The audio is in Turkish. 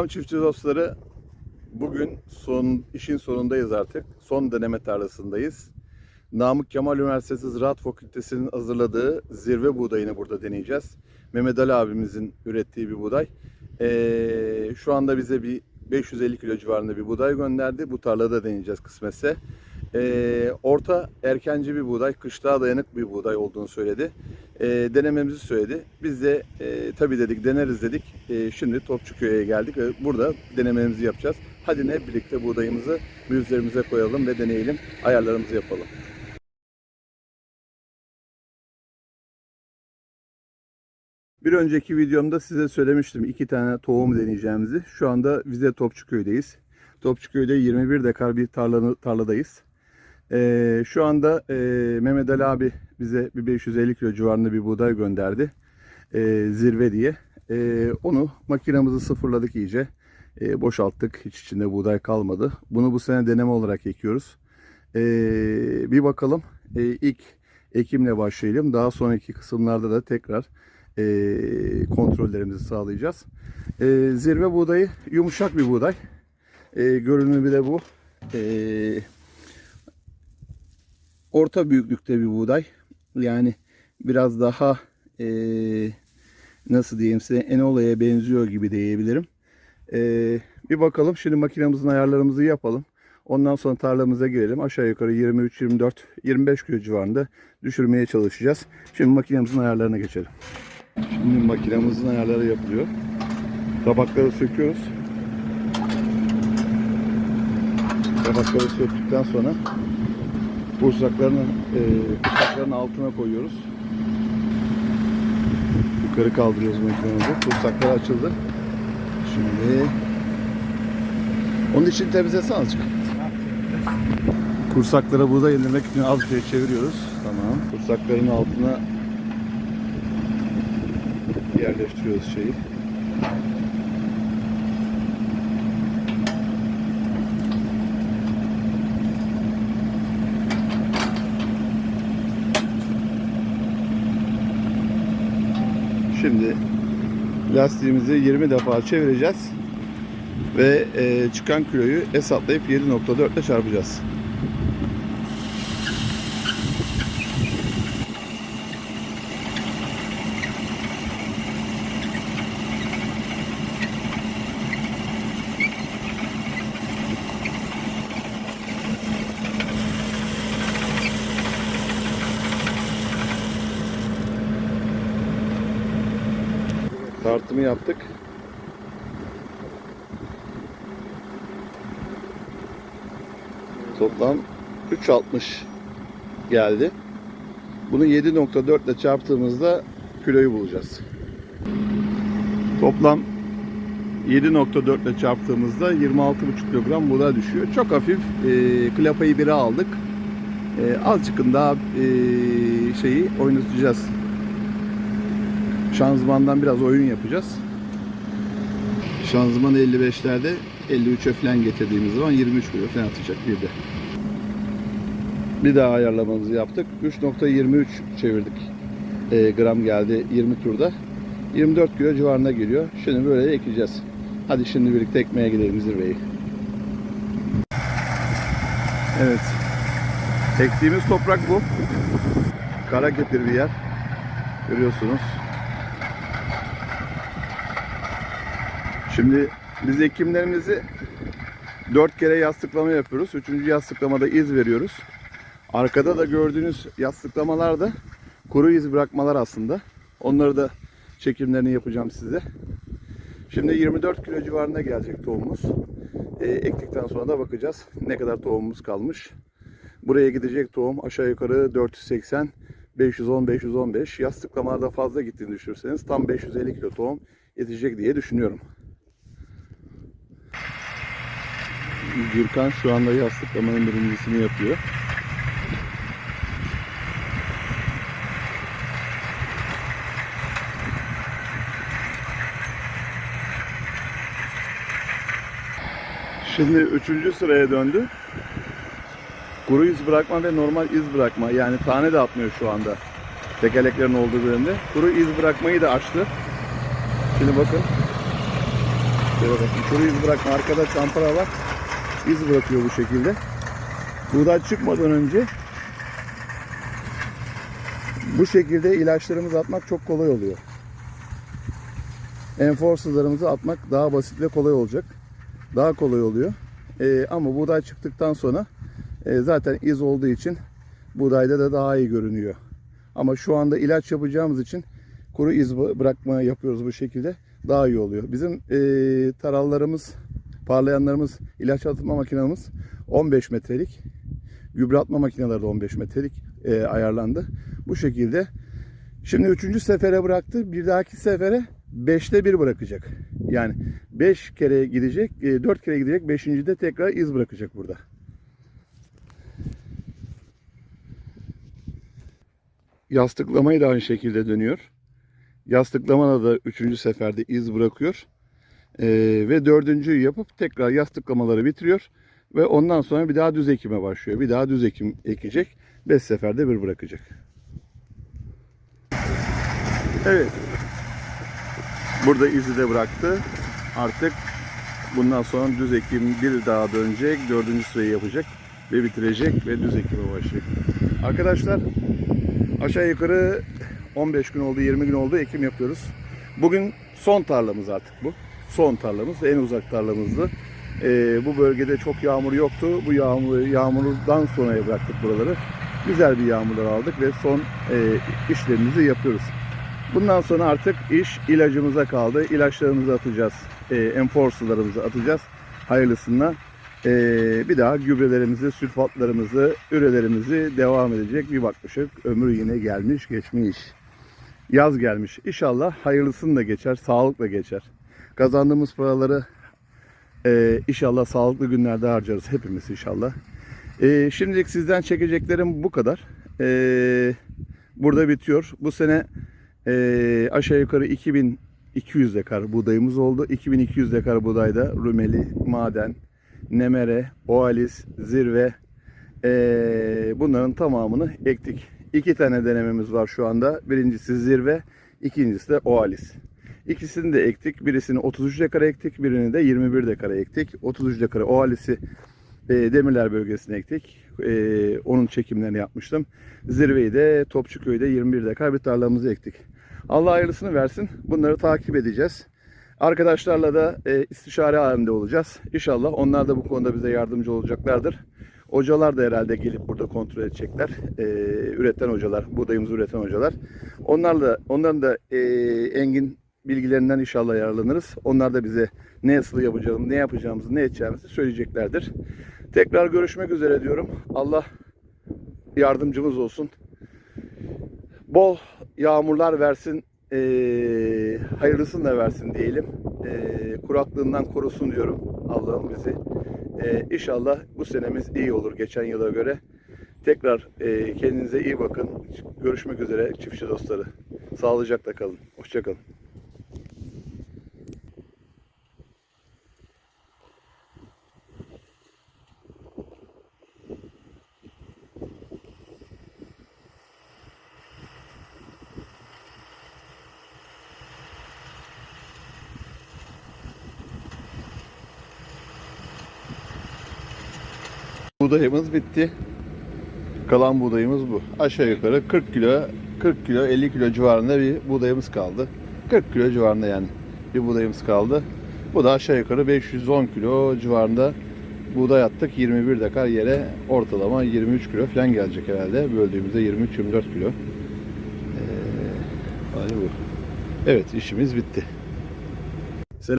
Selam çiftçi dostları. Bugün son işin sonundayız artık. Son deneme tarlasındayız. Namık Kemal Üniversitesi Ziraat Fakültesi'nin hazırladığı zirve buğdayını burada deneyeceğiz. Mehmet Ali abimizin ürettiği bir buğday. Ee, şu anda bize bir 550 kilo civarında bir buğday gönderdi. Bu tarlada deneyeceğiz kısmetse. Ee, orta erkenci bir buğday, kışlığa dayanık bir buğday olduğunu söyledi. Ee, denememizi söyledi. Biz de e, tabii dedik deneriz dedik. Ee, şimdi Topçuköy'e geldik ve burada denememizi yapacağız. Hadi hep birlikte buğdayımızı müzlerimize koyalım ve deneyelim. Ayarlarımızı yapalım. Bir önceki videomda size söylemiştim iki tane tohum deneyeceğimizi. Şu anda Vize Topçuköy'deyiz. Topçuköy'de 21 dekar bir tarlanı, tarladayız. Ee, şu anda e, Mehmet Ali abi bize bir 550 kilo civarında bir buğday gönderdi. Ee, zirve diye. Ee, onu makinamızı sıfırladık iyice. Ee, boşalttık. Hiç içinde buğday kalmadı. Bunu bu sene deneme olarak ekiyoruz. Ee, bir bakalım. Ee, ilk ekimle başlayalım. Daha sonraki kısımlarda da tekrar e, kontrollerimizi sağlayacağız. E, zirve buğdayı yumuşak bir buğday. E, görünümü de bu. E, orta büyüklükte bir buğday. Yani biraz daha e, nasıl diyeyim size Enola'ya benziyor gibi diyebilirim. E, bir bakalım şimdi makinemizin ayarlarımızı yapalım. Ondan sonra tarlamıza girelim. Aşağı yukarı 23, 24, 25 kilo civarında düşürmeye çalışacağız. Şimdi makinemizin ayarlarına geçelim. Şimdi makinemizin ayarları yapılıyor. Tabakları söküyoruz. Tabakları söktükten sonra kursaklarını e, kursakların altına koyuyoruz. Yukarı kaldırıyoruz makinemizi. Kursaklar açıldı. Şimdi onun için temizlesene azıcık. Kursaklara buğday indirmek için az bir şey çeviriyoruz. Tamam. Kursakların altına yerleştiriyoruz şeyi. Şimdi lastiğimizi 20 defa çevireceğiz ve e, çıkan kiloyu hesaplayıp 7.4 ile çarpacağız. Tartımı yaptık. Toplam 3.60 geldi. Bunu 7.4 ile çarptığımızda kiloyu bulacağız. Toplam 7.4 ile çarptığımızda 26,5 kilogram buğday düşüyor. Çok hafif e, klapayı 1'e aldık. E, azıcık daha e, şeyi oynatacağız. Şanzımandan biraz oyun yapacağız. Şanzıman 55'lerde 53'e falan getirdiğimiz zaman 23 kilo falan atacak bir de. Bir daha ayarlamamızı yaptık. 3.23 çevirdik. E, gram geldi 20 turda. 24 kilo civarında geliyor. Şimdi böyle ekleyeceğiz. Hadi şimdi birlikte ekmeye gidelim zirveyi. Evet. Ektiğimiz toprak bu. Kara bir yer. Görüyorsunuz. Şimdi biz ekimlerimizi dört kere yastıklama yapıyoruz. Üçüncü yastıklamada iz veriyoruz. Arkada da gördüğünüz yastıklamalar da kuru iz bırakmalar aslında. Onları da çekimlerini yapacağım size. Şimdi 24 kilo civarında gelecek tohumumuz. E, ektikten sonra da bakacağız ne kadar tohumumuz kalmış. Buraya gidecek tohum aşağı yukarı 480 510 515 yastıklamalarda fazla gittiğini düşünürseniz tam 550 kilo tohum yetecek diye düşünüyorum. Gürkan şu anda yastıklamanın birincisini yapıyor. Şimdi üçüncü sıraya döndü. Kuru iz bırakma ve normal iz bırakma. Yani tane de atmıyor şu anda. Tekerleklerin olduğu bölümde. Kuru iz bırakmayı da açtı. Şimdi bakın. Şöyle bakın. Kuru iz bırakma. Arkada çampara var. İz bırakıyor bu şekilde. Buğday çıkmadan önce bu şekilde ilaçlarımızı atmak çok kolay oluyor. Enforcerlarımızı atmak daha basit ve kolay olacak. Daha kolay oluyor. Ee, ama buğday çıktıktan sonra e, zaten iz olduğu için buğdayda da daha iyi görünüyor. Ama şu anda ilaç yapacağımız için kuru iz bı- bırakma yapıyoruz bu şekilde. Daha iyi oluyor. Bizim e, tarallarımız, parlayanlarımız, ilaç atma makinamız 15 metrelik. Gübre atma makineleri de 15 metrelik e, ayarlandı. Bu şekilde. Şimdi üçüncü sefere bıraktı. Bir dahaki sefere 5'te 1 bırakacak. Yani 5 kere gidecek, 4 kere gidecek. 5. de tekrar iz bırakacak burada. Yastıklamayı da aynı şekilde dönüyor. Yastıklamada da üçüncü seferde iz bırakıyor. Ee, ve dördüncüyü yapıp tekrar yastıklamaları bitiriyor. Ve ondan sonra bir daha düz ekime başlıyor. Bir daha düz ekim ekecek. Beş seferde bir bırakacak. Evet. Burada izi de bıraktı. Artık bundan sonra düz ekim bir daha dönecek. Dördüncü sırayı yapacak. Ve bitirecek ve düz ekime başlayacak. Arkadaşlar aşağı yukarı 15 gün oldu, 20 gün oldu ekim yapıyoruz. Bugün son tarlamız artık bu. Son tarlamız, en uzak tarlamızdı. Ee, bu bölgede çok yağmur yoktu. Bu yağmur yağmurdan sonra bıraktık buraları. Güzel bir yağmurlar aldık ve son e, işlerimizi yapıyoruz. Bundan sonra artık iş ilacımıza kaldı. İlaçlarımızı atacağız. E, enforcerlarımızı atacağız. Hayırlısına. E, bir daha gübrelerimizi, sülfatlarımızı, ürelerimizi devam edecek. Bir bakmışık ömür yine gelmiş geçmiş. Yaz gelmiş. İnşallah hayırlısını da geçer, sağlıkla geçer. Kazandığımız paraları e, inşallah sağlıklı günlerde harcarız hepimiz inşallah. E, şimdilik sizden çekeceklerim bu kadar. E, burada bitiyor. Bu sene e, aşağı yukarı 2200 dekar buğdayımız oldu. 2200 dekar buğdayda Rumeli, Maden, Nemere, Oalis, Zirve e, bunların tamamını ektik. İki tane denememiz var şu anda. Birincisi Zirve, ikincisi de Oalis. İkisini de ektik. Birisini 33 dekara ektik, birini de 21 dekara ektik. 33 dekara Oalis'i e, Demirler bölgesine ektik. E, onun çekimlerini yapmıştım. Zirveyi de Topçuköy'de 21 dekar bir tarlamızı ektik. Allah hayırlısını versin. Bunları takip edeceğiz. Arkadaşlarla da e, istişare halinde olacağız. İnşallah onlar da bu konuda bize yardımcı olacaklardır. Hocalar da herhalde gelip burada kontrol edecekler. E, üreten hocalar, buğdayımızı üreten hocalar. Onlarla, onların da e, engin bilgilerinden inşallah yararlanırız. Onlar da bize ne nasıl yapacağımızı, ne yapacağımızı, ne edeceğimizi söyleyeceklerdir. Tekrar görüşmek üzere diyorum. Allah yardımcımız olsun. Bol yağmurlar versin, eee hayırlısını da versin diyelim. Eee kuraklığından korusun diyorum Allah'ım bizi. Eee inşallah bu senemiz iyi olur geçen yıla göre. Tekrar eee, kendinize iyi bakın. Görüşmek üzere çiftçi dostları. Sağlıcakla kalın. Hoşçakalın. Buğdayımız bitti. Kalan buğdayımız bu. Aşağı yukarı 40 kilo, 40 kilo, 50 kilo civarında bir buğdayımız kaldı. 40 kilo civarında yani bir buğdayımız kaldı. Bu da aşağı yukarı 510 kilo civarında buğday attık. 21 dekar yere ortalama 23 kilo falan gelecek herhalde. Böldüğümüzde 23-24 kilo. Ee, bu. Evet işimiz bitti.